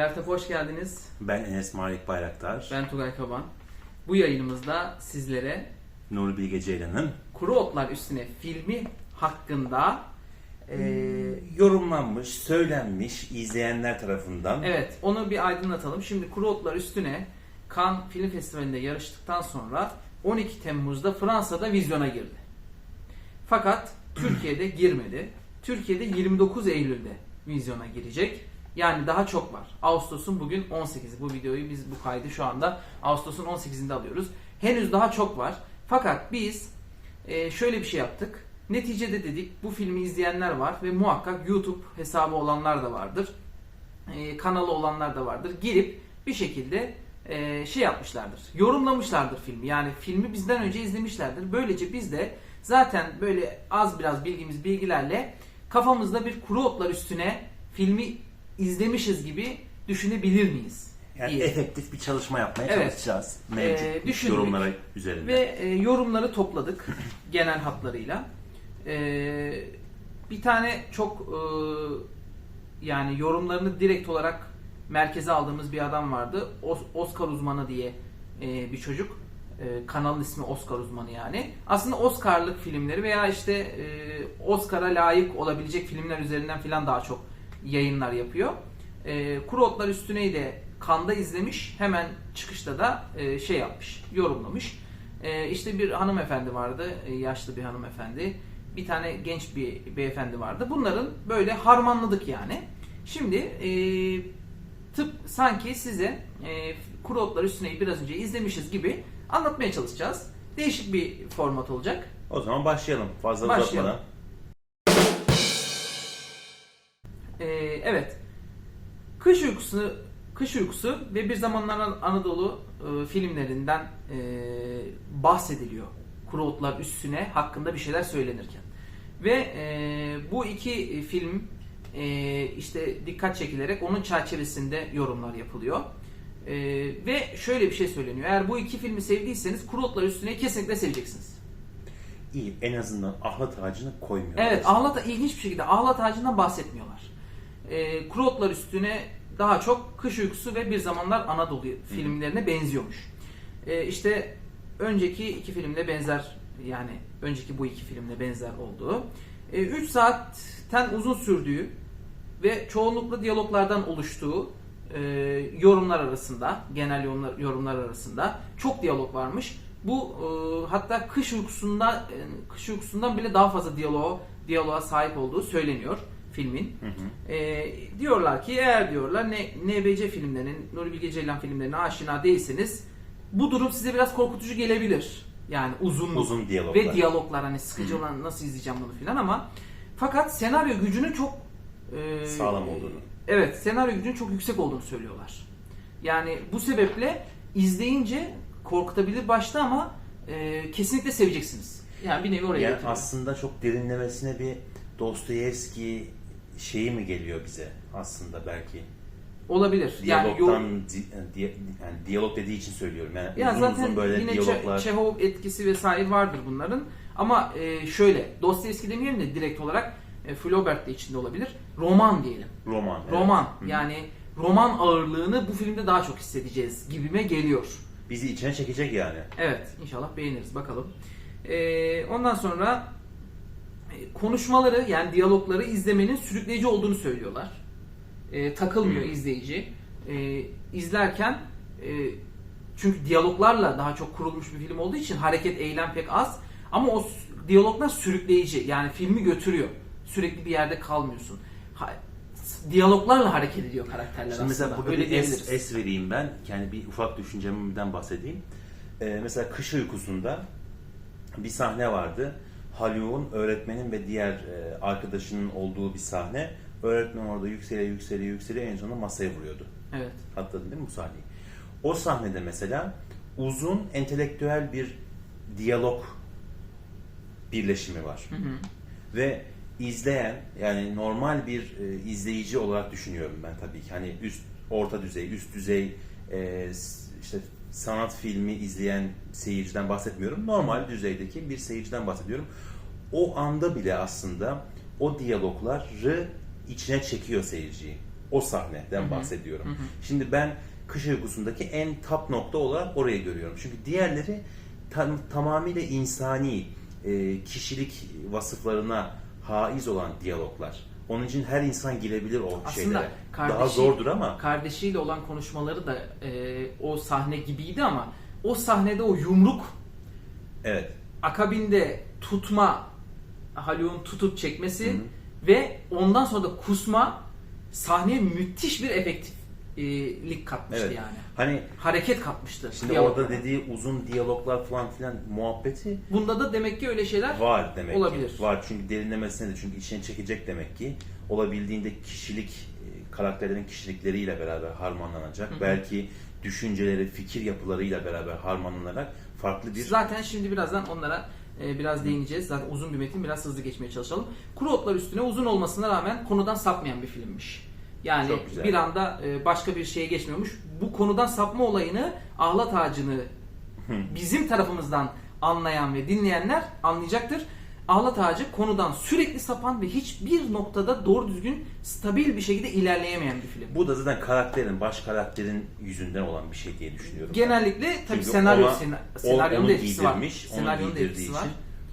Dertap hoş geldiniz. Ben Enes Malik Bayraktar. Ben Tugay Kaban. Bu yayınımızda sizlere Nuri Bilge Ceylan'ın Kuru Otlar Üstüne filmi hakkında e, yorumlanmış, söylenmiş izleyenler tarafından evet onu bir aydınlatalım. Şimdi Kuru Otlar Üstüne Cannes Film Festivali'nde yarıştıktan sonra 12 Temmuz'da Fransa'da vizyona girdi. Fakat Türkiye'de girmedi. Türkiye'de 29 Eylül'de vizyona girecek. Yani daha çok var. Ağustos'un bugün 18'i. Bu videoyu biz bu kaydı şu anda Ağustos'un 18'inde alıyoruz. Henüz daha çok var. Fakat biz e, şöyle bir şey yaptık. Neticede dedik bu filmi izleyenler var ve muhakkak YouTube hesabı olanlar da vardır. E, kanalı olanlar da vardır. Girip bir şekilde e, şey yapmışlardır. Yorumlamışlardır filmi. Yani filmi bizden önce izlemişlerdir. Böylece biz de zaten böyle az biraz bilgimiz bilgilerle kafamızda bir kuru otlar üstüne filmi izlemişiz gibi düşünebilir miyiz? yani diye. efektif bir çalışma yapmaya Evet. çalışacağız. Mevcut Ee, düşündük. yorumlara üzerinde. Ve e, yorumları topladık genel hatlarıyla. E, bir tane çok e, yani yorumlarını direkt olarak merkeze aldığımız bir adam vardı. Os- Oscar uzmanı diye e, bir çocuk. E, kanalın ismi Oscar uzmanı yani. Aslında Oscar'lık filmleri veya işte e, Oscar'a layık olabilecek filmler üzerinden filan daha çok yayınlar yapıyor. E, Kuru Otlar Üstüne'yi de Kanda izlemiş. Hemen çıkışta da e, şey yapmış, yorumlamış. E, işte bir hanımefendi vardı, e, yaşlı bir hanımefendi. Bir tane genç bir beyefendi vardı. Bunların böyle harmanladık yani. Şimdi e, tıp sanki size e, Kuru Otlar Üstüne'yi biraz önce izlemişiz gibi anlatmaya çalışacağız. Değişik bir format olacak. O zaman başlayalım. Fazla Başlayalım. uzatmadan. Ee, evet. Kış uykusu, kış uykusu ve bir zamanlar An- Anadolu e, filmlerinden e, bahsediliyor. Kuru otlar üstüne hakkında bir şeyler söylenirken. Ve e, bu iki film e, işte dikkat çekilerek onun çerçevesinde yorumlar yapılıyor. E, ve şöyle bir şey söyleniyor. Eğer bu iki filmi sevdiyseniz Kuru Otlar Üstüne'yi kesinlikle seveceksiniz. İyi. En azından ahlat ağacını koymuyor. Evet, ahlat ilginç bir şekilde ahlat ağacından bahsetmiyorlar. E, kuru otlar üstüne daha çok kış uykusu ve bir zamanlar Anadolu filmlerine benziyormuş. E, işte önceki iki filmle benzer yani önceki bu iki filmle benzer olduğu. 3 saatten uzun sürdüğü ve çoğunlukla diyaloglardan oluştuğu e, yorumlar arasında, genel yorumlar, yorumlar arasında çok diyalog varmış. Bu e, hatta kış uykusunda e, kış uykusundan bile daha fazla diyaloğa, diyaloğa sahip olduğu söyleniyor filmin. Hı hı. E, diyorlar ki eğer diyorlar ne, NBC filmlerinin, Nuri Bilge Ceylan filmlerine aşina değilseniz bu durum size biraz korkutucu gelebilir. Yani uzun Uzun diyaloglar. ve diyaloglar hani sıkıcı olan nasıl izleyeceğim bunu filan ama fakat senaryo gücünün çok e, Sağlam olduğunu. Evet, senaryo gücünün çok yüksek olduğunu söylüyorlar. Yani bu sebeple izleyince korkutabilir başta ama e, kesinlikle seveceksiniz. Yani bir nevi oraya Yani götürüyor. aslında çok derinlemesine bir Dostoyevski şeyi mi geliyor bize aslında belki? Olabilir. Yani Diyalogtan, yorum- di- di- yani diyalog dediği için söylüyorum. Yani ya uzun zaten uzun böyle yine diyaloglar. Çe- Çehov etkisi vesaire vardır bunların. Ama e, şöyle, Dostoyevski demeyelim de direkt olarak e, Flaubert de içinde olabilir. Roman diyelim. roman. evet. Roman. Hı. Yani roman ağırlığını bu filmde daha çok hissedeceğiz gibime geliyor. Bizi içine çekecek yani. Evet, inşallah beğeniriz bakalım. Ee, ondan sonra e, konuşmaları yani diyalogları izlemenin sürükleyici olduğunu söylüyorlar. Ee, takılmıyor Hmm. izleyici. Ee, izlerken e, çünkü diyaloglarla daha çok kurulmuş bir film olduğu için hareket, eylem pek az. Ama o diyaloglar sürükleyici. Yani filmi götürüyor. Sürekli bir yerde kalmıyorsun. Ha- diyaloglarla hareket ediyor karakterler Şimdi mesela aslında. burada Öyle bir es, es vereyim ben. Yani bir ufak düşüncemden bahsedeyim. Ee, mesela kış uykusunda bir sahne vardı. Haluk'un öğretmenin ve diğer e, arkadaşının olduğu bir sahne. Öğretmen orada yükseliyor, yükseliyor, yükseliyor. En sonunda masaya vuruyordu. Evet. Hatırladın değil mi bu sahneyi? O sahnede mesela uzun entelektüel bir diyalog birleşimi var. Hı hı. Ve izleyen yani normal bir e, izleyici olarak düşünüyorum ben tabii ki. Hani üst orta düzey, üst düzey e, işte sanat filmi izleyen seyirciden bahsetmiyorum. Normal düzeydeki bir seyirciden bahsediyorum. O anda bile aslında o diyalogları içine çekiyor seyirciyi. O sahneden bahsediyorum. Şimdi ben kış uykusundaki en top nokta olarak orayı görüyorum. Çünkü diğerleri tam, tamamıyla insani e, kişilik vasıflarına haiz olan diyaloglar. Onun için her insan girebilir o Aslında şeylere. kardeşi, Daha zordur ama kardeşiyle olan konuşmaları da e, o sahne gibiydi ama o sahnede o yumruk evet. akabinde tutma Haluk'un tutup çekmesi ve ondan sonra da kusma sahneye müthiş bir efektiflik katmıştı Evet. yani. Hani Hareket katmıştı. şimdi diyaloglara. orada dediği uzun diyaloglar falan filan muhabbeti Bunda da demek ki öyle şeyler Var demek Olabilir. ki. Var çünkü derinlemesine de çünkü içine çekecek demek ki. Olabildiğinde kişilik, e, karakterlerin kişilikleriyle beraber harmanlanacak. Belki düşünceleri, fikir yapılarıyla beraber harmanlanarak farklı bir... Zaten şimdi birazdan onlara e, biraz değineceğiz. Zaten uzun bir metin biraz hızlı geçmeye çalışalım. Kuru Otlar üstüne uzun olmasına rağmen konudan sapmayan bir filmmiş. Yani bir anda e, başka bir şeye geçmiyormuş. Bu konudan sapma olayını ahlat ağacını bizim tarafımızdan anlayan ve dinleyenler anlayacaktır. Ahlat ağacı konudan sürekli sapan ve hiçbir noktada doğru düzgün stabil bir şekilde ilerleyemeyen bir film. Bu da zaten karakterin, baş karakterin yüzünden olan bir şey diye düşünüyorum. ben. Genellikle tabii Çünkü senaryo ona- senaryonun onu da etkisi var. Senaryonun da etkisi için, var.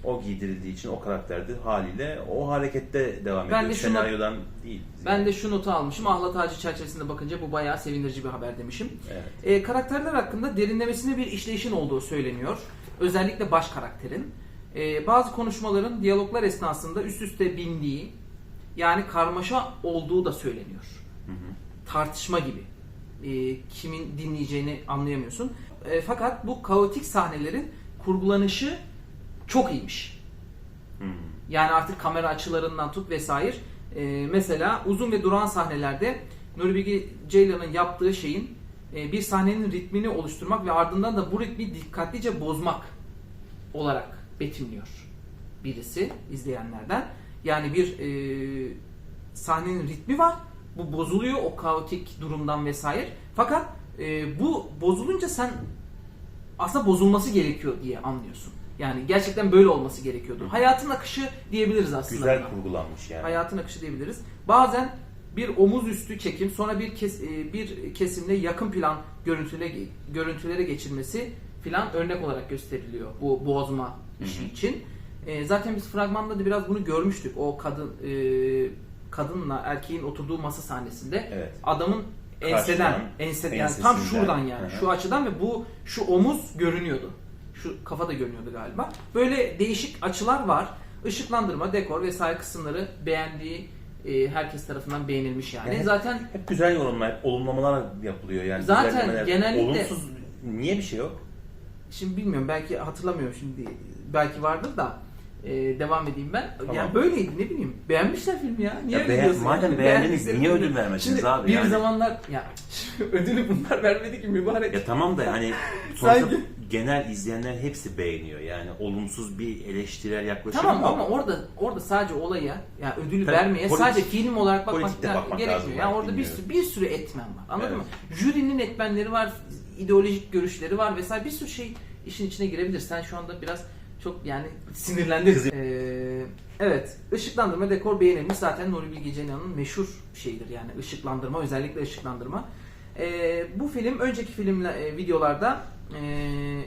O giydirildiği için o karakterde haliyle o harekette devam Ben ediyor. de şunu- Senaryodan değil. Ben de şu notu almışım. Ahlat Ağacı çerçevesinde bakınca bu bayağı sevindirici bir haber demişim. Evet. E, karakterler hakkında derinlemesine bir işleyişin olduğu söyleniyor. Özellikle baş karakterin. E, bazı konuşmaların diyaloglar esnasında üst üste bindiği yani karmaşa olduğu da söyleniyor. Tartışma gibi. E, kimin dinleyeceğini anlayamıyorsun. E, fakat bu kaotik sahnelerin kurgulanışı çok iyiymiş. Hmm. Yani artık kamera açılarından tut vesaire. Ee, mesela uzun ve duran sahnelerde Nuri Bilge Ceylan'ın yaptığı şeyin e, bir sahnenin ritmini oluşturmak ve ardından da bu ritmi dikkatlice bozmak olarak betimliyor birisi izleyenlerden. Yani bir e, sahnenin ritmi var. Bu bozuluyor o kaotik durumdan vesaire. Fakat e, bu bozulunca sen aslında bozulması gerekiyor diye anlıyorsun. Yani gerçekten böyle olması gerekiyordu. Hayatın akışı diyebiliriz aslında. Güzel buna. kurgulanmış yani. Hayatın akışı diyebiliriz. Bazen bir omuz üstü çekim, sonra bir kes, e, bir kesimde yakın plan görüntüle görüntülere geçilmesi filan örnek olarak gösteriliyor bu bozma işi için. E, zaten biz fragmanda da biraz bunu görmüştük. O kadın e, kadınla erkeğin oturduğu masa sahnesinde Evet. adamın enseden, Karşıdan, ense, yani tam ensesinden. şuradan yani Hı hı. şu açıdan ve bu şu omuz görünüyordu. Şu kafa da görünüyordu galiba. Böyle değişik açılar var. Işıklandırma, dekor vesaire kısımları beğendiği e, herkes tarafından beğenilmiş yani. Yani- Zaten Hep güzel yorumlar, olumlamalar yapılıyor yani. Zaten genellikle- Olumsuz niye bir şey yok? şimdi bilmiyorum belki hatırlamıyorum şimdi belki vardır da e, devam edeyim ben. Tamam. Yani böyleydi ne bileyim. Beğenmişler filmi ya. Niye Ya öyle beğen- diyorsun? madem Yani beğendiniz, niye ödül vermediniz Şimdi abi Bir yani? zamanlar ya ödülü bunlar vermedi ki mübarek. Ya tamam da hani sonuçta Sanki- genel izleyenler hepsi beğeniyor. Yani olumsuz bir eleştirel yaklaşım Tamam ama orada orada sadece olaya yani ödülü Tabii, vermeye politik- sadece film olarak bakmak, de bakmak gerekmiyor. lazım, Yani orada bir sürü, bir sürü etmen var. Anladın Evet. mı? Jürinin etmenleri var, ideolojik görüşleri var vesaire bir sürü şey işin içine girebilir. Sen şu anda biraz çok yani sinirlendin. Ee, evet, ışıklandırma dekor beğenilmiş. Zaten Nuri Bilge Ceylan'ın meşhur şeyidir yani ışıklandırma, özellikle ışıklandırma. Ee, bu film önceki filmle e, videolarda e,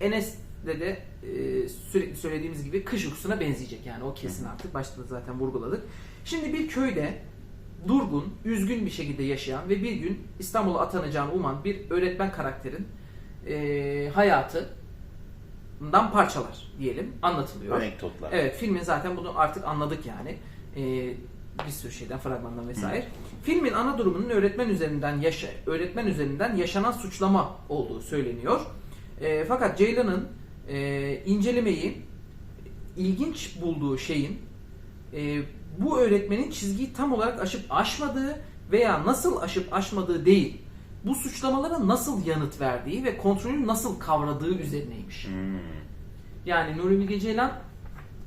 Enes'le de e, sürekli söylediğimiz gibi kış uykusuna benzeyecek yani o kesin artık başta da zaten vurguladık. Şimdi bir köyde durgun, üzgün bir şekilde yaşayan ve bir gün İstanbul'a atanacağını uman bir öğretmen karakterin e, hayatından parçalar diyelim anlatılıyor. Anekdotlar. Evet filmin zaten bunu artık anladık yani. Ee, bir sürü şeyden fragmandan vesaire. Filmin ana durumunun öğretmen üzerinden yaşa öğretmen üzerinden yaşanan suçlama olduğu söyleniyor. Ee, fakat Ceylan'ın e, incelemeyi ilginç bulduğu şeyin e, bu öğretmenin çizgiyi tam olarak aşıp aşmadığı veya nasıl aşıp aşmadığı değil, bu suçlamalara nasıl yanıt verdiği ve kontrolü nasıl kavradığı üzerineymiş. Hmm. Yani Nuri Bilge Ceylan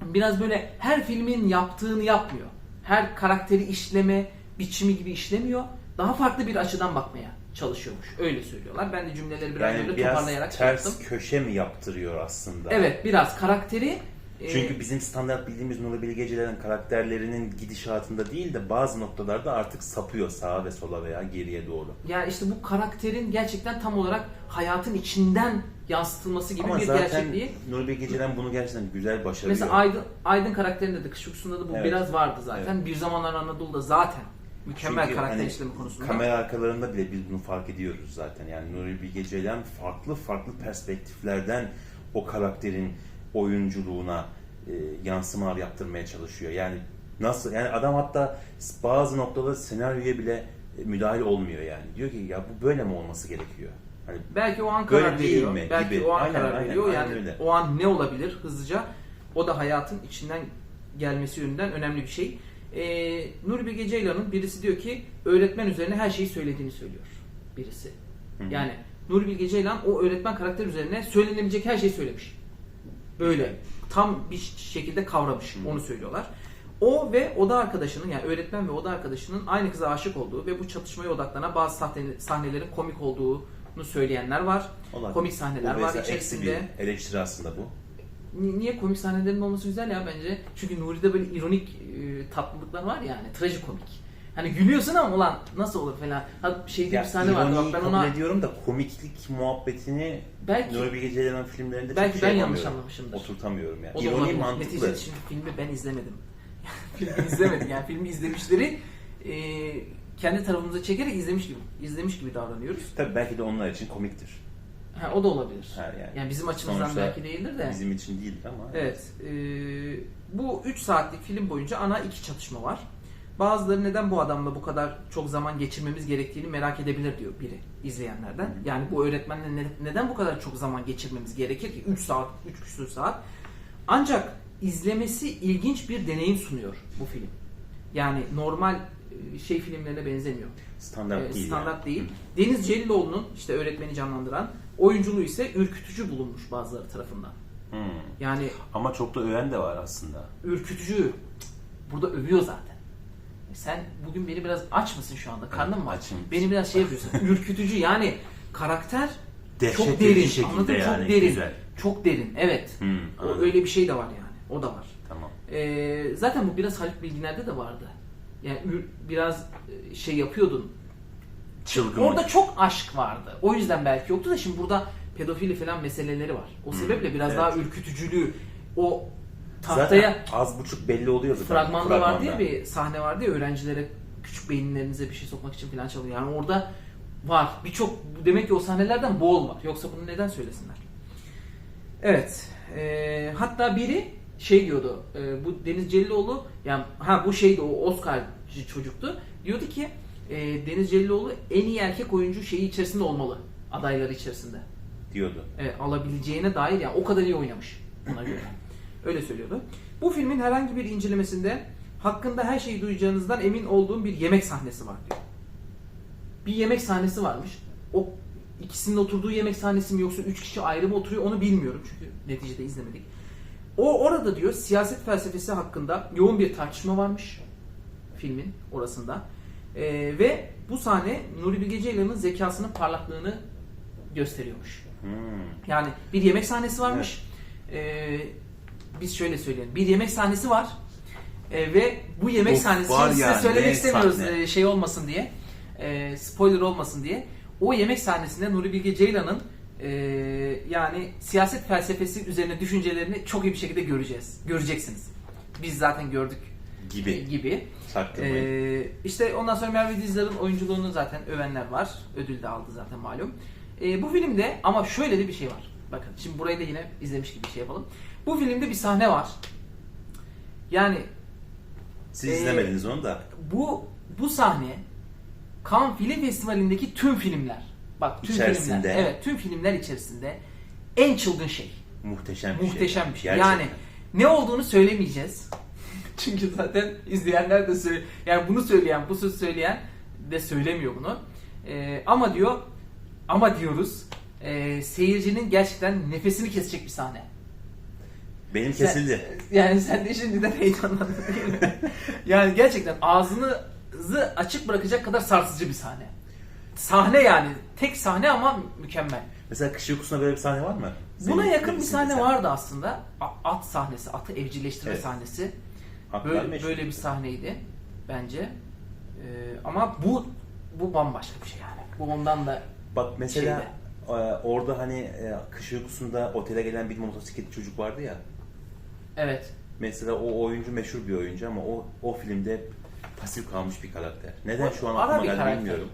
biraz böyle her filmin yaptığını yapmıyor. Her karakteri işleme biçimi gibi işlemiyor. Daha farklı bir açıdan bakmaya çalışıyormuş. Öyle söylüyorlar. Ben de cümleleri biraz Yani böyle biraz toparlayarak ters yaptım. köşe mi yaptırıyor aslında? Evet biraz karakteri Çünkü bizim standart bildiğimiz Nuri Bilge Ceylan'ın karakterlerinin gidişatında değil de bazı noktalarda artık sapıyor sağa ve sola veya geriye doğru. ya işte bu karakterin gerçekten tam olarak hayatın içinden yansıtılması gibi Ama bir zaten gerçekliği. Nuri Bilge Ceylan bunu gerçekten güzel başarıyor. Mesela Aydın, Aydın karakterinde de Kış Uykusu'nda da bu Evet. biraz vardı zaten. Bir zamanlar Anadolu'da zaten mükemmel Çünkü karakter hani işleme konusunda. Kamera arkalarında bile biz bunu fark ediyoruz zaten. Yani Nuri Bilge Ceylan farklı farklı perspektiflerden o karakterin oyunculuğuna e, yansımalar yaptırmaya çalışıyor. Yani nasıl? Yani adam hatta bazı noktada senaryoya bile e, müdahil olmuyor yani. Diyor ki ya bu böyle mi olması gerekiyor? Hani Belki o an karar değil veriyor. mi? Belki Gibi. o an Aynen, karar aynen, veriyor. aynen Yani öyle. o an ne olabilir hızlıca? O da hayatın içinden gelmesi yönünden önemli bir şey. Ee, Nuri Bilge Ceylan'ın birisi diyor ki öğretmen üzerine her şeyi söylediğini söylüyor. Birisi. Hı hı. Yani Nuri Bilge Ceylan o öğretmen karakter üzerine söylenebilecek her şeyi söylemiş. Böyle tam bir şekilde kavramış. Onu söylüyorlar. O ve oda arkadaşının yani öğretmen ve oda arkadaşının aynı kıza aşık olduğu ve bu çatışmaya odaklanan bazı sahne- sahnelerin komik olduğunu söyleyenler var. olabilir. Komik sahneler Bu var mesela içerisinde. bir eleştiri aslında bu. Ni- Niye komik sahnelerin olması güzel ya bence? Çünkü Nuri'de böyle ironik e, tatlılıklar var yani. Trajikomik. Hani gülüyorsun ama ulan nasıl olur falan. Ha, şeyde bir Ya, sahne vardı bak ben ona ediyorum da komiklik muhabbetini belki Nuri Bilge Ceylan'ın filmlerinde belki çok şey ben yanlış anlamışımdır. Oturtamıyorum yani. O İroni mantıklı. Neticede şimdi filmi ben izlemedim. filmi izlemedim yani filmi izlemişleri e, kendi tarafımıza çekerek izlemiş gibi izlemiş gibi davranıyoruz. Tabii belki de onlar için komiktir. Ha, o da olabilir. Ha, yani. Yani bizim açımızdan Sonuçta belki değildir de. Bizim için değildir ama. Evet. e, bu 3 saatlik film boyunca ana iki çatışma var. Bazıları neden bu adamla bu kadar çok zaman geçirmemiz gerektiğini merak edebilir diyor biri izleyenlerden. Yani bu öğretmenle ne- neden bu kadar çok zaman geçirmemiz gerekir ki? 3 saat, 3 küsur saat. Ancak izlemesi ilginç bir deneyim sunuyor bu film. Yani normal e, şey filmlerine benzemiyor. Standart Ee, değil. standart yani. değil. Deniz Celiloğlu'nun işte öğretmeni canlandıran oyunculuğu ise ürkütücü bulunmuş bazıları tarafından. Hmm. Yani Ama çok da öven de var aslında. ürkütücü. Burada övüyor zaten. Sen bugün beni biraz aç mısın şu anda? Karnın mı aç? açım. Beni biraz şey yapıyorsun. ürkütücü yani karakter Dehşet çok derin. şekilde Anladın yani. Çok derin. Güzel. Çok derin. Evet. Hmm, O, öyle bir şey de var yani. O da var. Tamam. Ee, zaten bu biraz Haluk Bilginer'de de vardı. Yani biraz e, şey yapıyordun. Çılgın. Orada çok aşk vardı. O yüzden belki yoktu da şimdi burada pedofili falan meseleleri var. O Hmm, sebeple biraz evet. daha ürkütücülüğü o tahtaya Zaten az buçuk belli oluyor zaten. fragmanda vardı ya fragmanda. bir sahne vardı ya öğrencilere küçük beyinlerinize bir şey sokmak için falan çalıyor. Yani orada var. Birçok demek ki o sahnelerden bol var. Yoksa bunu neden söylesinler? Evet. Ee, hatta biri şey diyordu. e, bu Deniz Celiloğlu yani ha bu şeydi o Oscar'cı çocuktu. Diyordu ki e, Deniz Celiloğlu en iyi erkek oyuncu şeyi içerisinde olmalı. Adayları içerisinde. diyordu. Evet, alabileceğine dair yani o kadar iyi oynamış ona göre. Öyle söylüyordu. Bu filmin herhangi bir incelemesinde hakkında her şeyi duyacağınızdan emin olduğum bir yemek sahnesi var diyor. Bir yemek sahnesi varmış. O ikisinin oturduğu yemek sahnesi mi yoksa üç kişi ayrı mı oturuyor onu bilmiyorum çünkü neticede izlemedik. O orada diyor siyaset felsefesi hakkında yoğun bir tartışma varmış filmin orasında. Ee, ve bu sahne Nuri Bilge Ceylan'ın zekasının parlaklığını gösteriyormuş. Hmm. Yani bir yemek sahnesi varmış. Ee, biz şöyle söyleyelim. Bir yemek sahnesi var. Ee, ve bu yemek Of, sahnesini var size ya, söylemek istemiyoruz sahne. ee, şey olmasın diye. Ee, spoiler olmasın diye. O yemek sahnesinde Nuri Bilge Ceylan'ın ee, yani siyaset felsefesi üzerine düşüncelerini çok iyi bir şekilde göreceğiz. Göreceksiniz. Biz zaten gördük Gibi. gibi. Çaktırmayın. Ee, işte ondan sonra Merve Dizdar'ın oyunculuğunu zaten övenler var. Ödül de aldı zaten malum. Ee, bu filmde ama şöyle de bir şey var. Bakın şimdi burayı da yine izlemiş gibi bir şey yapalım. Bu filmde bir sahne var. Yani Siz ee, izlemediniz onu da. bu bu sahne Cannes Film Festivali'ndeki tüm filmler. Bak tüm İçerisinde. filmler. Evet tüm filmler içerisinde en çılgın şey. Muhteşem bir şey. Muhteşem bir şey. Gerçekten. Yani ne olduğunu söylemeyeceğiz. Çünkü zaten izleyenler de söyle yani bunu söyleyen, bu söz söyleyen de söylemiyor bunu. Ee, ama diyor ama diyoruz e, seyircinin gerçekten nefesini kesecek bir sahne. Benim Sen- kesildi. yani sen de şimdiden heyecanlandın değil mi? yani gerçekten ağzınızı açık bırakacak kadar sarsıcı bir sahne. Sahne yani. Tek sahne ama mükemmel. Mesela kış uykusunda böyle bir sahne var mı? Buna Senin yakın bir sahne sen. vardı aslında. At sahnesi, atı evcilleştirme Evet. sahnesi. Böyle, meşhur. böyle bir sahneydi bence. Ee, ama bu bu bambaşka bir şey yani. Bu ondan da Bak mesela e, orada hani e, kış uykusunda otele gelen bir motosikletli çocuk vardı ya. Evet. Mesela o oyuncu meşhur bir oyuncu ama o o filmde pasif kalmış bir karakter. Neden şu an ara aklıma bir geldi karakter. bilmiyorum.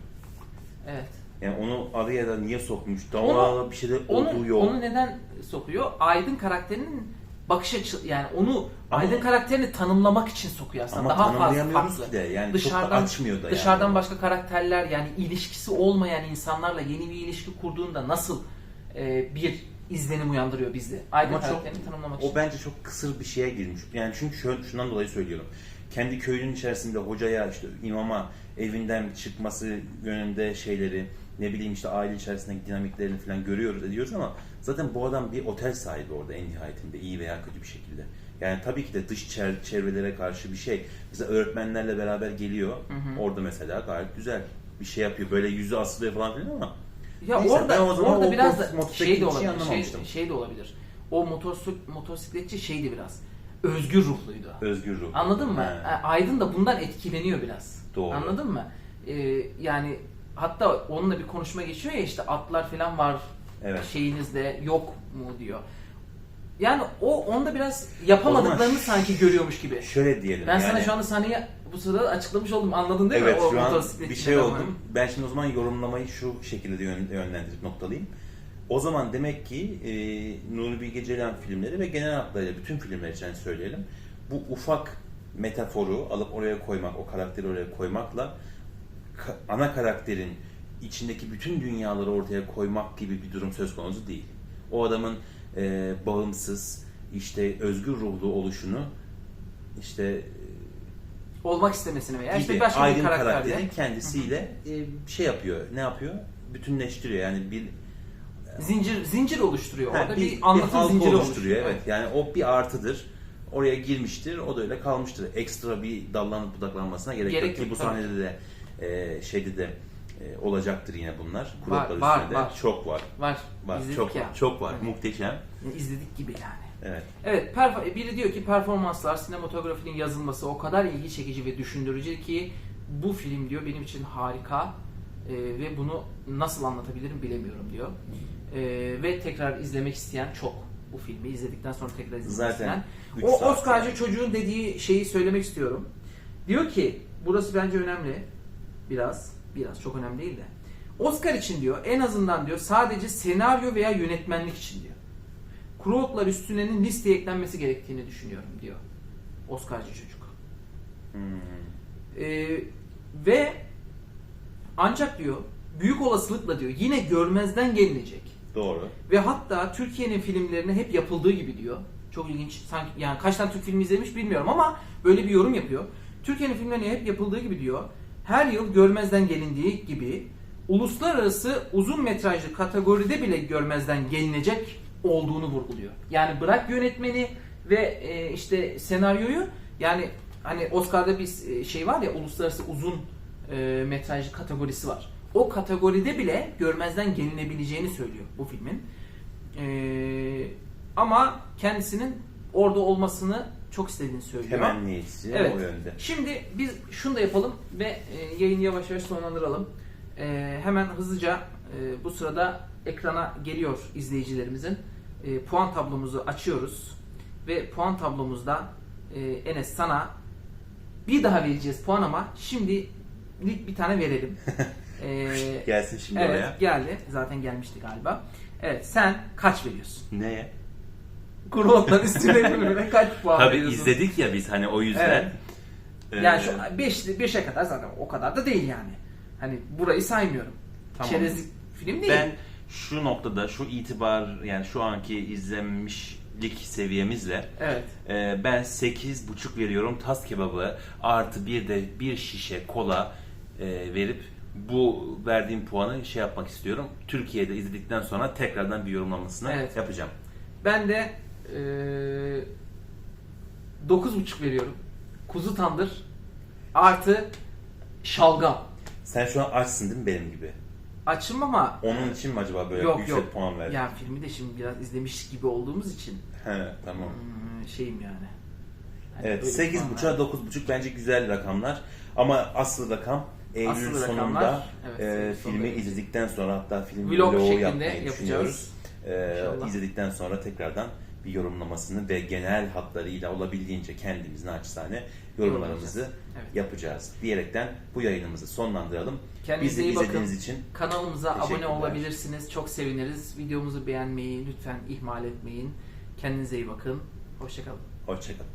Evet. Yani onu araya da niye sokmuş? Daha bir şey de olduğu Onu, yok. onu neden sokuyor? Aydın karakterinin bakış açı yani onu Ama- Aydın karakterini tanımlamak için sokuyor aslında. Ama Daha fazla tanımlayamıyoruz farklı. ki de. Yani dışarıdan çok da açmıyor da yani. dışarıdan başka karakterler yani ilişkisi olmayan insanlarla yeni bir ilişki kurduğunda nasıl e, bir izlenim uyandırıyor bizde? Aydın Ama çok, karakterini tanımlamak için. o bence çok kısır bir şeye girmiş. Yani çünkü şöyle, şundan dolayı söylüyorum. Kendi köyünün içerisinde hocaya, işte imama evinden çıkması yönünde şeyleri, ne bileyim işte aile içerisindeki dinamiklerini falan görüyoruz, ediyoruz ama zaten bu adam bir otel sahibi orada en nihayetinde iyi veya kötü bir şekilde. Yani tabii ki de dış çer- çevrelere karşı bir şey. Mesela öğretmenlerle beraber geliyor. Orada mesela gayet güzel bir şey yapıyor. Böyle yüzü asılıyor falan filan ama Ya Neyse, orada ben o zaman orada o biraz da şey de şey olabilir. Şey, anlamamıştım. şey de olabilir. O motosiklet motosikletçi şeydi biraz. Özgür ruhluydu. özgür ruh. Anladın mı? He. E, Aydın da bundan etkileniyor biraz. Doğru. Anladın mı? Ee, yani hatta onunla bir konuşma geçiyor ya işte atlar falan var Evet. şeyinizde yok mu diyor. Yani o onda biraz yapamadıklarını O zaman sanki görüyormuş gibi. Şöyle diyelim. Ben sana yani- şu anda sahneyi bu sırada açıklamış oldum. Anladın değil evet mi? O şu an bir şey oldum. Ben şimdi o zaman yorumlamayı şu şekilde yön- yönlendirip noktalayayım. O zaman demek ki e, Nuri Bilge Ceylan filmleri ve genel hatlarıyla bütün filmler için söyleyelim. Bu ufak metaforu alıp oraya koymak, o karakteri oraya koymakla ka- ana karakterin içindeki bütün dünyaları ortaya koymak gibi bir durum söz konusu değil. O adamın e, bağımsız, işte özgür ruhlu oluşunu işte Olmak istemesini veya gibi işte başka bir aydın karakterde. karakterin kendisiyle e, şey yapıyor. Ne yapıyor? Bütünleştiriyor. Yani bir Zincir zincir oluşturuyor ha, orada. bir, Bir, anlatım halka zinciri oluşturuyor. Evet. Yani o bir artıdır. Oraya girmiştir. O da öyle kalmıştır. Ekstra bir dallanıp budaklanmasına gerek, Gerek yok. Ki yok, bu tabii. sahnede de e, şeyde de e, olacaktır yine bunlar. Kulaklar var, üstünde. var. Çok var. Var. Var. İzledik Çok ya. var. Çok var. Muhteşem. İzledik gibi yani. Evet. Evet, biri diyor ki performanslar, sinematografinin yazılması o kadar ilgi çekici ve düşündürücü ki bu film diyor benim için harika e, ve bunu nasıl anlatabilirim bilemiyorum diyor. E, ve tekrar izlemek isteyen çok bu filmi izledikten sonra tekrar izlemek Zaten isteyen. O Oscar'cı yani. çocuğun dediği şeyi söylemek istiyorum. Diyor ki burası bence önemli biraz biraz çok önemli değil de. Oscar için diyor en azından diyor sadece senaryo veya yönetmenlik için diyor. Kruotlar üstünenin listeye eklenmesi gerektiğini düşünüyorum diyor. Oscar'cı çocuk. Hmm. Ee, ve ancak diyor büyük olasılıkla diyor yine görmezden gelinecek. Doğru. Ve hatta Türkiye'nin filmlerine hep yapıldığı gibi diyor. Çok ilginç. Sanki yani kaç tane Türk filmi izlemiş bilmiyorum ama böyle bir yorum yapıyor. Türkiye'nin filmlerine hep yapıldığı gibi diyor. Her yıl görmezden gelindiği gibi uluslararası uzun metrajlı kategoride bile görmezden gelinecek olduğunu vurguluyor. Yani bırak yönetmeni ve e, işte senaryoyu yani hani Oscar'da bir e, şey var ya uluslararası uzun e, metrajlı kategorisi var. O kategoride bile görmezden gelinebileceğini söylüyor bu filmin. E, ama kendisinin orada olmasını çok istediğini söylüyor. Temennisi Evet. o yönde. Şimdi biz şunu da yapalım ve e, yayını yavaş yavaş sonlandıralım. E, hemen hızlıca e, bu sırada ekrana geliyor izleyicilerimizin. E, puan tablomuzu açıyoruz. Ve puan tablomuzda e, Enes sana bir daha vereceğiz puan ama şimdi bir tane verelim. E, Gelsin şimdi evet oraya. geldi. Zaten gelmişti galiba. Evet sen kaç veriyorsun? Neye? Kuru otlar üstüne kaç puan Tabii veriyorsun? izledik ya biz hani o yüzden. Evet. Yani Ee, şu 5 5'e kadar zaten o kadar da değil yani. Hani burayı saymıyorum. Tamam. Çerezlik film değil. Ben şu noktada şu itibar yani şu anki izlenmişlik seviyemizle Evet. e, ben 8,5 veriyorum tas kebabı artı bir de bir şişe kola e, verip bu verdiğim puanı şey yapmak istiyorum. Türkiye'de izledikten sonra tekrardan bir yorumlamasını Evet. yapacağım. Ben de eee 9.5 veriyorum. Kuzu tandır artı şalgam. Sen şu an açsın değil mi benim gibi? Açım ama Onun için mi acaba böyle Yok, yüksek yok. puan verdin? yani filmi de şimdi biraz izlemiş gibi olduğumuz için He, tamam. hmm, şeyim yani. Hani Evet öyle 8.5'a puanlar. 9.5 bence güzel rakamlar. Ama asıl rakam Eylül Asıl sonunda rakamlar, evet, e, filmi sonunda. izledikten sonra hatta film Vlog vlogu şeklinde yapmayı yapacağız. düşünüyoruz. E, izledikten sonra tekrardan bir yorumlamasını ve genel hatlarıyla olabildiğince kendimiz naçizane yorumlarımızı. Evet. yapacağız. Diyerekten bu yayınımızı sonlandıralım. Kendinize Bizi iyi bakın. izlediğiniz için Kanalımıza abone olabilirsiniz. Çok seviniriz. Videomuzu beğenmeyi lütfen ihmal etmeyin. Kendinize iyi bakın. Hoşçakalın. hoşçakalın.